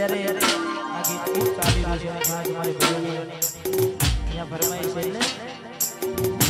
અત્યારે આ ગીત ખૂબ સારી ભાષાની ભાષ મારી ભરોની અહીંયા ફરમાઈ છે એટલે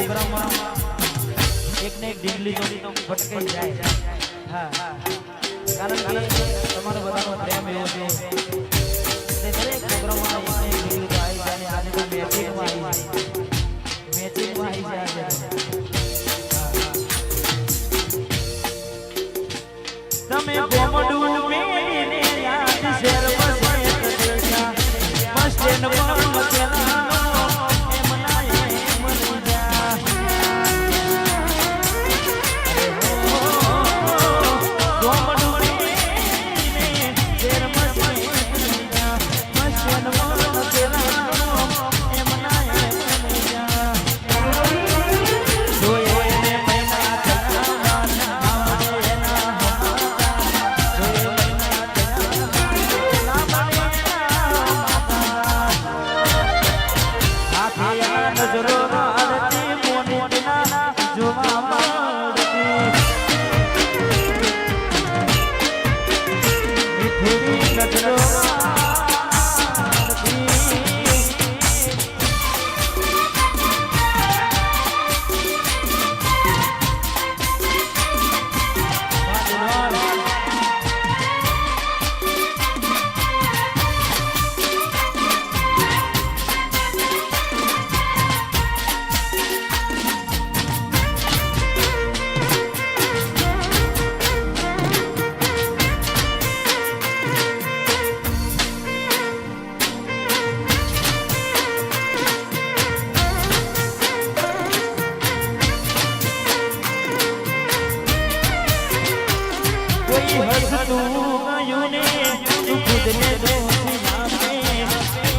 પ્રોગ્રામમાં એક ને એક ડીગલી જોડીનો ભટકાઈ જાય. હા. કારણ કે તમારો બધાનો પ્રેમ એવો છે.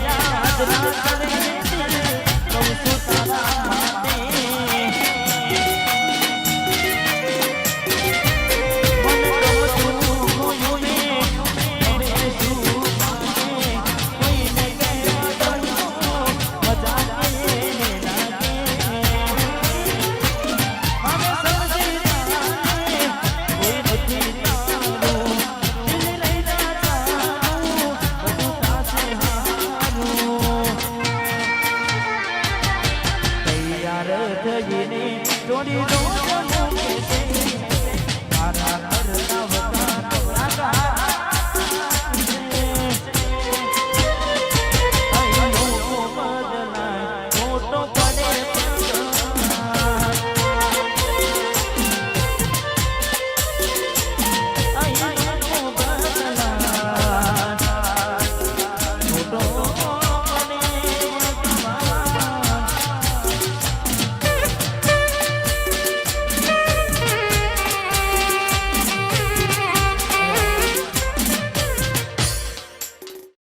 યાદ ના કરે. થઈને જોડી દો